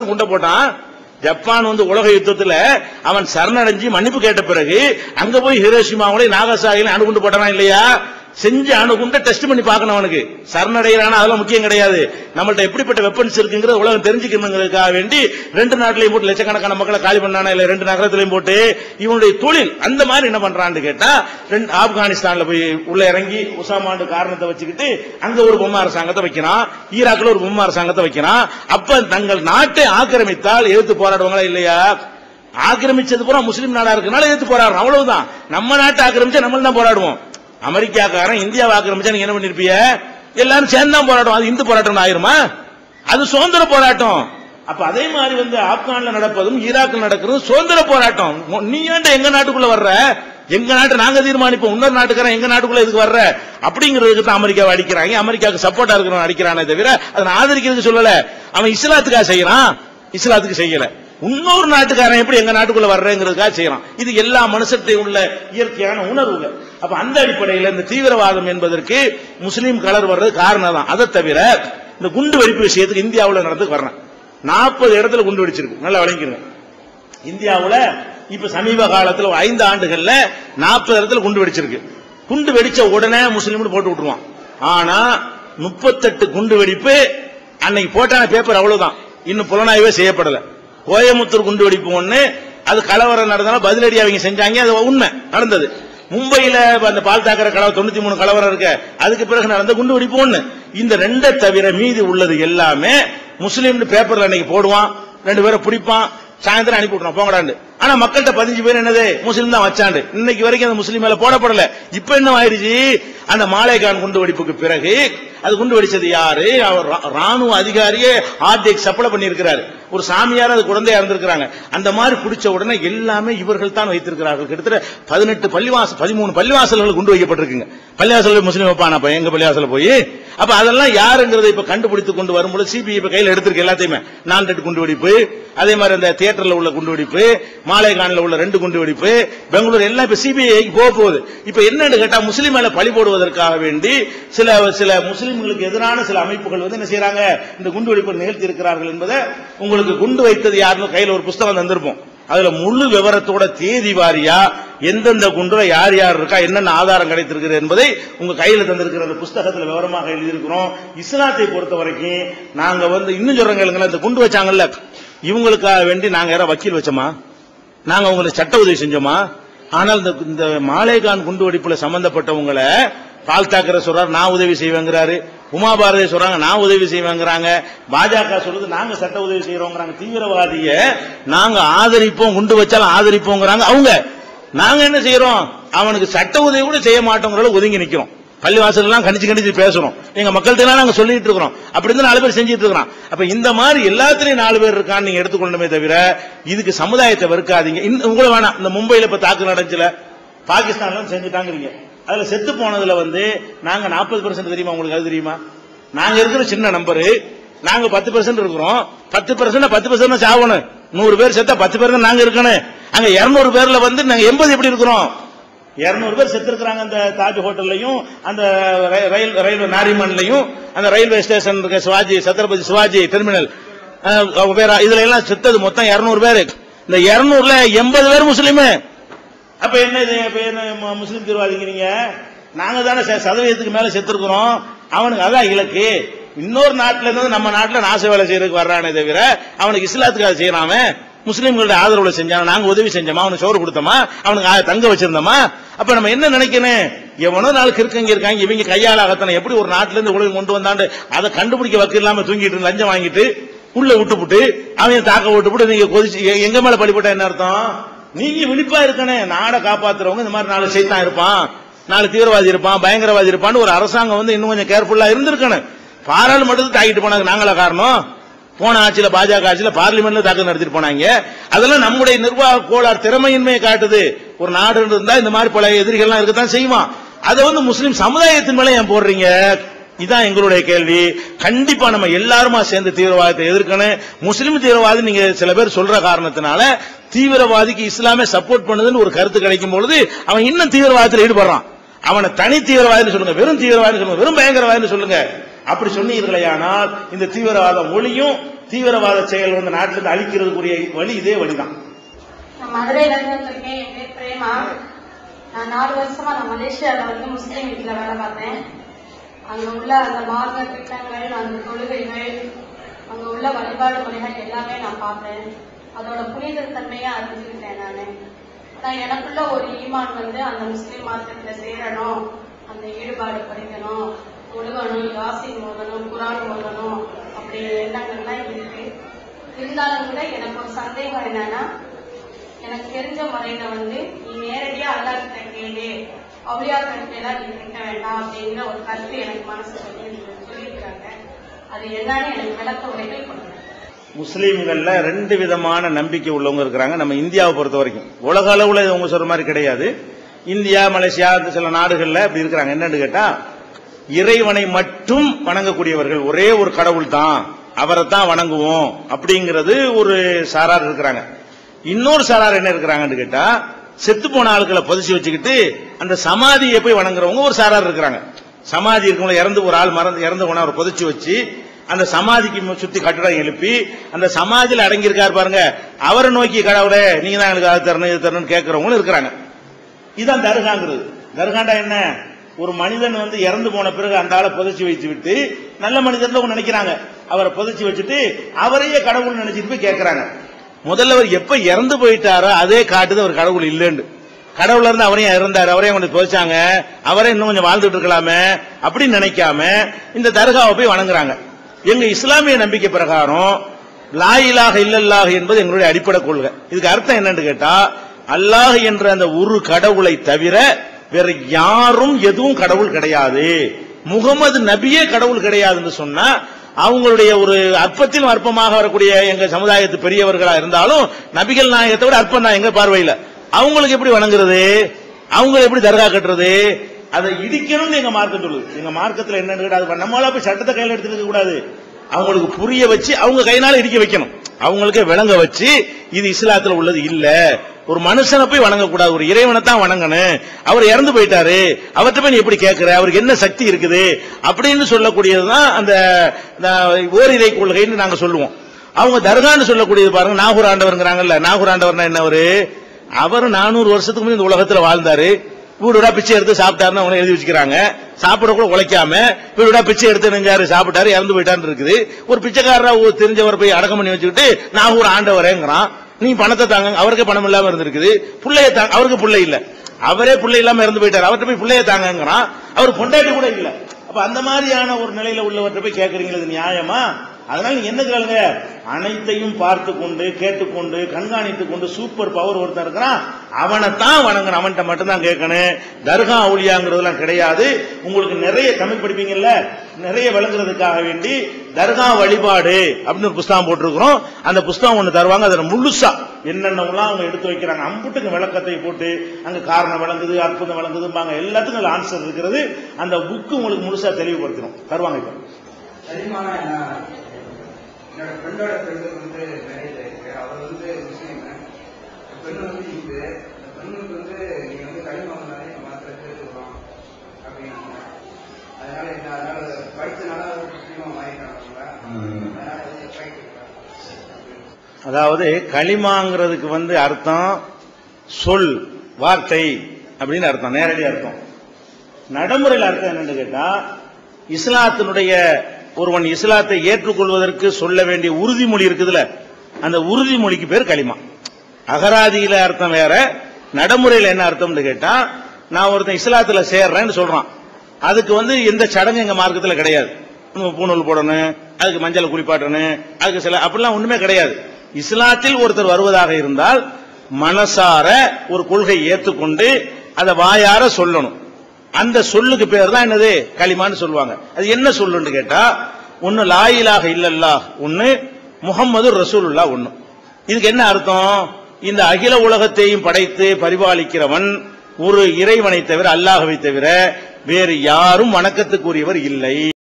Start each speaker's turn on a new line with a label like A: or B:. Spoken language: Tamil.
A: குண்டை போட்டான் ஜப்பான் வந்து உலக யுத்தத்துல அவன் சரணடைஞ்சு மன்னிப்பு கேட்ட பிறகு அங்க போய் ஹிரோஷிமாவில நாகசாகில அணுகுண்டு போட்டானா இல்லையா? செஞ்சு அணுகுண்ட டெஸ்ட் பண்ணி பார்க்கணும் அவனுக்கு. சரணடைகிறானா அதெல்லாம் முக்கியம் கிடையாது. நம்மள்ட்ட எப்படிப்பட்ட வெப்பன்ஸ் இருக்குங்கிறத உலகம் தெரிஞ்சுக்கணுங்கிறதுக்காக வேண்டி ரெண்டு நாட்டிலையும் போட்டு லட்சக்கணக்கான மக்களை காலி பண்ணானா இல்ல ரெண்டு நகரத்திலையும் போட்டு இவனுடைய தொழில் அந்த மாதிரி என்ன பண்றான்னு கேட்டா ரெண்டு ஆப்கானிஸ்தான்ல போய் உள்ள இறங்கி உசாமாண்டு காரணத்தை வச்சுக்கிட்டு அங்க ஒரு பொம்மை அரசாங்கத்தை வைக்கிறான் ஈராக்ல ஒரு பொம்மை அரசாங்கத்தை வைக்கிறான். அப்ப தங்கள் நாட்டை ஆக்கிரமித்தால் எதிர்த்து போராடுவாங்களா இல்லையா? ஆக்கிரமிச்சது பூரா முஸ்லீம் நாடா இருக்கனால எதிர்த்து போராடுறோம் அவ்வளவுதான். நம்ம நாட்டை ஆக்கிரமிச்சா நம்ம தான் போராடுவோம். அமெரிக்காக்காரன் இந்தியாவை ஆக்கிரமிச்சா நீங்க என்ன பண்ணிருப்பீங்க எல்லாரும் சேர்ந்து தான் போராட்டம். அது இந்து போராட்டம் ஆயிருமா? அது சுதந்திர போராட்டம். அப்ப அதே மாதிரி வந்து ஆப்கான்ல நடப்பதும் ஈராக்ல நடக்கிறதும் சுதந்திர போராட்டம். நீ ஏன்டா எங்க நாட்டுக்குள்ள வர்ற? எங்க நாட்டை நாங்க தீர்மானிப்போம். இன்னொரு நாட்டுக்காரன் எங்க நாட்டுக்குள்ள இதுக்கு வர்ற? அப்படிங்கிறதுக்கு தான் அமெரிக்காவை அடிக்கிறாங்க. அமெரிக்காவுக்கு சப்போர்ட்டா இருக்கிறவன் அடிக்கிறானே தவிர அதை நான் ஆதரிக்கிறதுக்கு சொல்லல. அவன் இஸ்லாத்துக்காக செய்யறான். இஸ்லாத்துக்கு செய்யல. இன்னொரு நாட்டுக்காரன் எப்படி எங்க நாட்டுக்குள்ள வர்றேங்கிறதுக்காக செய்யறான். இது எல்லா மனுஷத்தை உள்ள இயற்கையான உணர்வுகள். அப்ப அந்த அடிப்படையில் இந்த தீவிரவாதம் என்பதற்கு முஸ்லீம் கலர் வர்றது காரணம் தான் அதை தவிர இந்த குண்டு வெடிப்பு விஷயத்துக்கு இந்தியாவில் நடந்து வர்றேன் நாற்பது இடத்துல குண்டு வெடிச்சிருக்கு நல்லா வழங்கிருங்க இந்தியாவில் இப்ப சமீப காலத்தில் ஐந்து ஆண்டுகள்ல நாற்பது இடத்துல குண்டு வெடிச்சிருக்கு. குண்டு வெடிச்ச உடனே முஸ்லீம்னு போட்டு விட்டுருவான். ஆனா முப்பத்தெட்டு குண்டு வெடிப்பு அன்னைக்கு போட்டான பேப்பர் அவ்வளவுதான். இன்னும் புலனாய்வே செய்யப்படலை. கோயமுத்தூர் குண்டு வெடிப்பு ஒண்ணு அது கலவரம் நடந்தாலும் பதிலடி அவங்க செஞ்சாங்க அது உண்மை நடந்தது. மும்பையில அந்த பால் தாக்கர கலவரம் தொண்ணூத்தி மூணு கலவரம் இருக்கு. அதுக்கு பிறகு நடந்த குண்டு வெடிப்பு ஒண்ணு. இந்த ரெண்டை தவிர மீதி உள்ளது எல்லாமே முஸ்லீம்னு பேப்பர்ல அன்னைக்கு போடுவான் ரெண்டு பேரை பிடிப்பான் சாயந்தரம் அனுப்பி விட்டுறோம் போங்கடாண்டு ஆனா மக்கள்கிட்ட பதினஞ்சு பேர் என்னது? முஸ்லீம் தான் வச்சாண்டு இன்னைக்கு வரைக்கும் அந்த முஸ்லீம் மேல போடப்படல. இப்ப என்ன ஆயிருச்சு? அந்த மாலேகான் குண்டு வெடிப்புக்கு பிறகு அது குண்டு வெடிச்சது யாரு? அவர் ராணுவ அதிகாரியே ஆர்டெக் சப்ளை பண்ணியிருக்கிறாரு. ஒரு சாமியார் அது குழந்தையா இருந்திருக்கிறாங்க. அந்த மாதிரி பிடிச்ச உடனே எல்லாமே இவர்கள் தான் வைத்திருக்கிறார்கள். கிட்டத்தட்ட பதினெட்டு பள்ளிவாசல் பதிமூணு பள்ளிவாசல்கள் குண்டு வைக்கப்பட்டிருக்குங்க. பள்ளிவாசல் முஸ்லீம் வைப்பான்? அப்ப எங்க பள்ளிவாசல போய்? அப்ப அதெல்லாம் யாருங்கிறத இப்ப கண்டுபிடித்து கொண்டு வரும்போது சிபிஐ இப்ப கையில் எடுத்திருக்கு எல்லாத்தையுமே. நான் ரெண்டு குண்டு வெடிப்பு அதே மாதிரி அந்த தியேட்டர்ல உள்ள குண்டு வெடிப்பு மாலைகானில் உள்ள ரெண்டு குண்டு வெடிப்பு பெங்களூர் எல்லாம் இப்ப சிபிஐ போக போகுது. இப்ப என்னன்னு கேட்டா முஸ்லீம் மேல பழி போடுவதற்காக வேண்டி சில சில முஸ்லீம்களுக்கு எதிரான சில அமைப்புகள் வந்து என்ன செய்யறாங்க? இந்த குண்டு வெடிப்பு நிகழ்த்தி இருக்கிறார்கள் என்பதை உங்களுக்கு குண்டு வைத்தது யாருன்னு கையில ஒரு புஸ்தகம் தந்திருப்போம். அதுல முழு விவரத்தோட தேதி வாரியா எந்தெந்த குண்டுல யார் யார் இருக்கா என்னென்ன ஆதாரம் கிடைத்திருக்கிறது என்பதை உங்க கையில தந்திருக்கிற அந்த புஸ்தகத்துல விவரமாக எழுதியிருக்கிறோம். இஸ்லாத்தை பொறுத்த வரைக்கும் நாங்க வந்து இன்னும் சொல்றேங்க கேளுங்களேன், இந்த குண்டு வச்சாங்கல்ல இவங்களுக்காக வேண்டி நாங்க யாராவது வக்கீல் வச்சோமா? நாங்க உங்களுக்கு சட்ட உதவி செஞ்சோமா? ஆனால் இந்த இந்த மாலேகான் குண்டு வெடிப்புல சம்பந்தப்பட்டவங்களை பால் தாக்கரை சொல்றாரு நான் உதவி செய்வேங்கிறாரு. உமா பாரதி சொல்றாங்க நான் உதவி செய்வேங்கிறாங்க. பாஜக சொல்றது நாங்க சட்ட உதவி செய்யறோங்கிறாங்க தீவிரவாதிய நாங்க ஆதரிப்போம் குண்டு வச்சாலும் ஆதரிப்போங்கிறாங்க அவங்க. நாங்க என்ன செய்யறோம் அவனுக்கு சட்ட உதவி கூட செய்ய மாட்டோங்கிற அளவுக்கு ஒதுங்கி நிக்கிறோம். பள்ளிவாசல் எல்லாம் கணிச்சு கணிச்சு பேசுறோம். எங்க மக்கள்கிட்ட நாங்க சொல்லிட்டு இருக்கிறோம். அப்படி இருந்து நாலு பேர் செஞ்சுட்டு இருக்கிறோம் அப்ப இந்த மாதிரி எல்லாத்துலயும் நாலு பேர் இருக்கான்னு நீங்க எடுத்துக்கொள்ளணுமே தவிர இதுக்கு சமுதாயத்தை வெறுக்காதீங்க. உங்களை வேணாம். இந்த மும்பையில இப்ப தாக்கு நடந்துச்சுல பாகிஸ்தான்ல செஞ்சுட்டாங்கிறீங்க. அதில் செத்து போனதில் வந்து நாங்கள் நாற்பது பர்சன்ட் தெரியுமா? உங்களுக்கு அது தெரியுமா? நாங்கள் இருக்கிற சின்ன நம்பரு நாங்கள் பத்து பர்சன்ட் இருக்கிறோம். பத்து பர்சன்ட் பத்து பெர்சென்ட் சாகணும். நூறு பேர் செத்தா பத்து பேர் தான் நாங்கள் இருக்கணும். அங்கே இரநூறு பேரில் வந்து நாங்கள் எண்பது எப்படி இருக்கிறோம்? இரநூறு பேர் செத்து இருக்கிறாங்க அந்த தாஜ் ஹோட்டல்லையும் அந்த ரயில் ரயில்வே நாரிமன்லையும் அந்த ரயில்வே ஸ்டேஷன் இருக்க சிவாஜி சத்ரபதி சிவாஜி டெர்மினல் இதுல எல்லாம் செத்தது மொத்தம் இரநூறு பேர். இந்த இரநூறுல எண்பது பேர் முஸ்லீமு. அப்ப என்ன இது? இப்ப என்ன முஸ்லீம் தீர்வாதிங்கிறீங்க? நாங்க தானே ச- சதவீதத்துக்கு மேல செத்துருக்கிறோம். அவனுக்கு அதான் இலக்கு. இன்னொரு நாட்டுல இருந்து நம்ம நாட்டுல நாச வேலை செய்யறதுக்கு வர்றானே தவிர அவனுக்கு இஸ்லாத்துக்காக செய்யறாம. முஸ்லீம்களோட ஆதரவுல செஞ்சான்? நாங்க உதவி செஞ்சோமா? அவனுக்கு சோறு கொடுத்தோமா? அவனுக்கு தங்க வச்சிருந்தோமா? அப்ப நம்ம என்ன நினைக்கணும்? எவனோ நாள் கிருக்கங்க இருக்காங்க இவங்க கையால அகத்தனை எப்படி ஒரு நாட்டுல இருந்து உலகம் கொண்டு வந்தாண்டு அதை கண்டுபிடிக்க வக்கு இல்லாம தூங்கிட்டு லஞ்சம் வாங்கிட்டு உள்ள விட்டுப்புட்டு அவன் தாக்க விட்டுப்புட்டு நீங்க கொதிச்சு எங்க மேல பழிபட்டா என்ன அர்த்தம்? நீங்க விழிப்பா இருக்கணும். நாடை காப்பாத்துறவங்க இந்த மாதிரி நாலு சைத்தான் இருப்பான். நாலு தீவிரவாதி இருப்பான் பயங்கரவாதி இருப்பான்னு ஒரு அரசாங்கம் வந்து இன்னும் கொஞ்சம் கேர்ஃபுல்லா இருந்திருக்கணும். பாராளுமன்றத்தை தாக்கிட்டு போனாங்க. நாங்களா காரணம். போன ஆட்சியில பாஜக ஆட்சியில பார்லிமெண்ட்ல தாக்கல் நடத்திட்டு போனாங்க. அதெல்லாம் நம்முடைய நிர்வாக கோளாறு திறமையின்மையை காட்டுது. ஒரு நாடு இருந்தா இந்த மாதிரி பல எதிரிகள்லாம் இருக்கத்தான் செய்வான். அதை வந்து முஸ்லீம் சமுதாயத்தின் மேல ஏன் போடுறீங்க? இதான் எங்களுடைய கேள்வி. கண்டிப்பா நம்ம எல்லாருமா சேர்ந்து தீவிரவாதத்தை எதிர்க்கணும். முஸ்லீம் தீவிரவாதி நீங்க சில பேர் சொல்ற காரணத்தினால தீவிரவாதிக்கு இஸ்லாமே சப்போர்ட் பண்ணுதுன்னு ஒரு கருத்து கிடைக்கும் பொழுது அவன் இன்னும் தீவிரவாதத்தில் ஈடுபடுறான். அவனை தனி தீவிரவாதின்னு சொல்லுங்க வெறும் தீவிரவாதின்னு சொல்லுங்க வெறும் பயங்கரவாதின்னு சொல்லுங்க. அப்படி சொன்னீர்களேயானால் இந்த தீவிரவாத ஒளியும் தீவிரவாத செயல் வந்து நாட்டில இருந்து அழிக்கிறதுக்குரிய வழி இதே வழிதான்.
B: மதுரையில இருந்து வந்திருக்கேன் என் பேர் பிரேமா. நான் நாலு வருஷமா நான் மலேசியால வந்து முஸ்லீம் வீட்டுல வேலை பார்த்தேன். அங்க உள்ள அந்த மார்க்க திட்டங்கள் அந்த தொழுகைகள் அங்க உள்ள வழிபாடு முறைகள் எல்லாமே நான் பார்த்தேன். அதோட புனித தன்மையை அறிஞ்சுக்கிட்டேன் நானு. நான் எனக்குள்ள ஒரு ஈமான் வந்து அந்த முஸ்லீம் மார்க்கத்துல சேரணும் அந்த ஈடுபாடு படிக்கணும் ஒழுகணும் யாசின் ஓதணும் குரான் ஓதணும் அப்படிங்கிற எண்ணங்கள்லாம் இருக்கு. இருந்தாலும் கூட எனக்கு ஒரு சந்தேகம் என்னன்னா எனக்கு தெரிஞ்ச முறையில வந்து நீ நேரடியா அல்லா கிட்ட கேளு அவுளியா கருத்தையெல்லாம் நீ கேட்க வேண்டாம் அப்படிங்கிற ஒரு கருத்து எனக்கு மனசு சொல்லி சொல்லியிருக்கிறாங்க. அது என்னன்னு எனக்கு விளக்க உரைகள் கொடுங்க
A: முஸ்லீம்கள்ல ரெண்டு விதமான நம்பிக்கை உள்ளவங்க இருக்கிறாங்க. நம்ம இந்தியாவை பொறுத்த வரைக்கும். உலக அளவுல இது உங்க சொல்ற மாதிரி கிடையாது. இந்தியா மலேசியா சில நாடுகள்ல இப்படி இருக்கிறாங்க. என்னன்னு கேட்டா இறைவனை மட்டும் வணங்கக்கூடியவர்கள் ஒரே ஒரு கடவுள் தான். அவரை தான் வணங்குவோம் அப்படிங்கிறது ஒரு சாரார் இருக்கிறாங்க. இன்னொரு சாரார் என்ன இருக்கிறாங்கன்னு கேட்டா செத்து போன ஆட்களை புதைச்சி வச்சுக்கிட்டு அந்த சமாதியை போய் வணங்குறவங்க ஒரு சாரார் இருக்கிறாங்க. சமாதி இருக்கவங்க இறந்து ஒரு ஆள் மறந்து இறந்து போன அவரை புதைச்சி வச்சு அந்த சமாதிக்கு மு- சுத்தி கட்டடம் எழுப்பி அந்த சமாதியில் அடங்கியிருக்காரு பாருங்க. அவரை நோக்கி கடவுளே நீங்க தான் எனக்கு அது தரணும் இது தரணும்னு கேட்கறவங்களும் இருக்கிறாங்க. இதுதான் தர்காங்கிறது. தர்காண்டா என்ன? ஒரு மனிதன் வந்து இறந்து போன பிறகு அந்த ஆளை புதைச்சி வச்சு விட்டு நல்ல மனிதன் நினைக்கிறாங்க. அவரை புதைச்சி வச்சுட்டு அவரையே கடவுள் நினைச்சிட்டு போய் கேட்கிறாங்க. முதல்ல அவர் எப்ப இறந்து போயிட்டாரோ அதே காட்டுது அவர் கடவுள் இல்லைன்னு. கடவுள்ல இருந்து அவரையும் இறந்தாரு அவரையும் கொண்டு புதைச்சாங்க. அவரே இன்னும் கொஞ்சம் வாழ்ந்துட்டு இருக்கலாமே அப்படின்னு நினைக்காம இந்த தர்காவை போய் வணங்குறாங்க. எங்க இஸ்லாமிய நம்பிக்கை பிரகாரம் லாயிலாக இல்லல்லாக என்பது எங்களுடைய அடிப்படை கொள்கை. இதுக்கு அர்த்தம் என்னன்னு கேட்டா அல்லாஹ் என்ற அந்த ஒரு கடவுளை தவிர வேற யாரும் எதுவும் கடவுள் கிடையாது. முகமது நபியே கடவுள் கிடையாதுன்னு சொன்னா அவங்களுடைய ஒரு அற்பத்திலும் அற்பமாக வரக்கூடிய எங்க சமுதாயத்து பெரியவர்களா இருந்தாலும் நபிகள் நாயகத்தை விட அற்பம் தான் எங்க பார்வையில. அவங்களுக்கு எப்படி வணங்குறது? அவங்க எப்படி தர்கா கட்டுறது? அதை இடிக்கணும்னு எங்க மார்க்கம் சொல்லுது. எங்க மார்க்கத்துல என்னன்னு கேட்டா, நம்மளால போய் சட்டத்தை கையில எடுத்துக்க கூடாது. அவங்களுக்கு புரிய வச்சு அவங்க கையினால இடிக்க வைக்கணும். அவங்களுக்கே விளங்க வச்சு இது இஸ்லாத்துல உள்ளது இல்ல. ஒரு மனுஷனை போய் வணங்கக்கூடாது. ஒரு இறைவனை தான் வணங்கணும். அவர் இறந்து போயிட்டாரு. அவர்கிட்ட போய் நீ எப்படி கேட்கிற அவருக்கு என்ன சக்தி இருக்குது? அப்படின்னு சொல்லக்கூடியதுதான் அந்த ஓரிரை கொள்கைன்னு நாங்க சொல்லுவோம். அவங்க தர்கான்னு சொல்லக்கூடியது பாருங்க. நாகூர் ஆண்டவருங்கிறாங்கல்ல. நாகூர் ஆண்டவர்னா என்னவரு? அவர் நானூறு வருஷத்துக்கு முன்னாடி இந்த உலகத்துல வாழ்ந்தாரு. வீடு பிச்சை எடுத்து சாப்பிட்டாருன்னு அவங்க எழுதி வச்சுக்கிறாங்க. சாப்பிட கூட உழைக்காம வீடு பிச்சை எடுத்து நெஞ்சாரு சாப்பிட்டாரு இறந்து போயிட்டான்னு இருக்குது. ஒரு பிச்சைக்காரரா தெரிஞ்சவர் போய் அடக்கம் பண்ணி வச்சுக்கிட்டு நான் ஒரு ஆண்டவரேங்கிறான் நீ பணத்தை தாங்க அவருக்கே பணம் இல்லாம இருந்திருக்குது. புள்ளைய தாங்க அவருக்கு பிள்ளை இல்ல. அவரே பிள்ளை இல்லாம இறந்து போயிட்டாரு. அவர்கிட்ட போய் பிள்ளைய தாங்கிறான் அவர் பொண்டாட்டி கூட இல்ல. அப்ப அந்த மாதிரியான ஒரு நிலையில உள்ளவர்கிட்ட போய் கேட்கறீங்களா நியாயமா? அதனால நீங்க என்ன கேளுங்க அனைத்தையும் பார்த்து கொண்டு கேட்டுக்கொண்டு கண்காணித்துக் கொண்டு சூப்பர் பவர் ஒருத்தன் இருக்கிறான். அவனைத்தான் வணங்கணும். அவன்கிட்ட மட்டும்தான் கேட்கணும். தர்கா ஒளியாங்கிறதுலாம் கிடையாது. உங்களுக்கு நிறைய தமிழ் படிப்பீங்கல்ல? நிறைய விளங்குறதுக்காக வேண்டி தர்கா வழிபாடு அப்படின்னு ஒரு புஸ்தகம் போட்டிருக்கிறோம். அந்த புஸ்தகம் ஒண்ணு தருவாங்க. அதுல முழுசா என்னென்னலாம் அவங்க எடுத்து வைக்கிறாங்க. அம்புட்டுக்கு விளக்கத்தை போட்டு அங்க காரணம் விளங்குது அற்புதம் விளங்குதும்பாங்க. எல்லாத்துக்கும் ஆன்சர் இருக்கிறது. அந்த புக்கு உங்களுக்கு முழுசா தெளிவுபடுத்தணும். தருவாங்க இப்போ.
C: ஃப்ரெண்டோட ஃப்ரெண்டு வந்து மேரேஜ் ஆயிருக்கு. அவர் வந்து முஸ்லீம் பெண்ணு வந்து இந்து பெண்ணுக்கு வந்து நீங்க வந்து வந்தாலே எங்க மாத்திரை சேர்த்துக்கலாம் அப்படின்னு அதனால என்ன? அதனால படிச்சனால முஸ்லீமா மாறிட்டாங்க அதனால வந்து ஃபைட்
A: அதாவது களிமாங்கிறதுக்கு வந்து அர்த்தம் சொல் வார்த்தை அப்படின்னு அர்த்தம் நேரடி அர்த்தம். நடைமுறையில் அர்த்தம் என்னன்னு கேட்டா இஸ்லாத்தினுடைய ஒருவன் இஸ்லாத்தை ஏற்றுக்கொள்வதற்கு சொல்ல வேண்டிய உறுதிமொழி இருக்குதுல அந்த உறுதிமொழிக்கு பேர் களிமா. அகராதியில அர்த்தம் வேற நடைமுறையில் என்ன அர்த்தம்னு கேட்டா நான் ஒருத்தன் இஸ்லாத்துல சேர்றேன்னு சொல்றான். அதுக்கு வந்து எந்த சடங்கு எங்க மார்க்கத்தில் கிடையாது. நம்ம பூணூல் போடணும் அதுக்கு மஞ்சள் குளிப்பாட்டணும் அதுக்கு சில அப்படிலாம் ஒண்ணுமே கிடையாது. இஸ்லாத்தில் ஒருத்தர் வருவதாக இருந்தால் மனசார ஒரு கொள்கை ஏற்றுக்கொண்டு அதை வாயார சொல்லணும். அந்த சொல்லுக்கு பேர் தான் என்னது? களிமான்னு சொல்லுவாங்க. அது என்ன சொல்லுன்னு கேட்டா ஒன்னு லாயிலாக இல்லல்லா ஒன்னு முகம்மது ரசூலுல்லா ஒன்னு இதுக்கு என்ன அர்த்தம்? இந்த அகில உலகத்தையும் படைத்து பரிபாலிக்கிறவன் ஒரு இறைவனை தவிர அல்லாஹவை தவிர வேறு யாரும் வணக்கத்துக்குரியவர் இல்லை.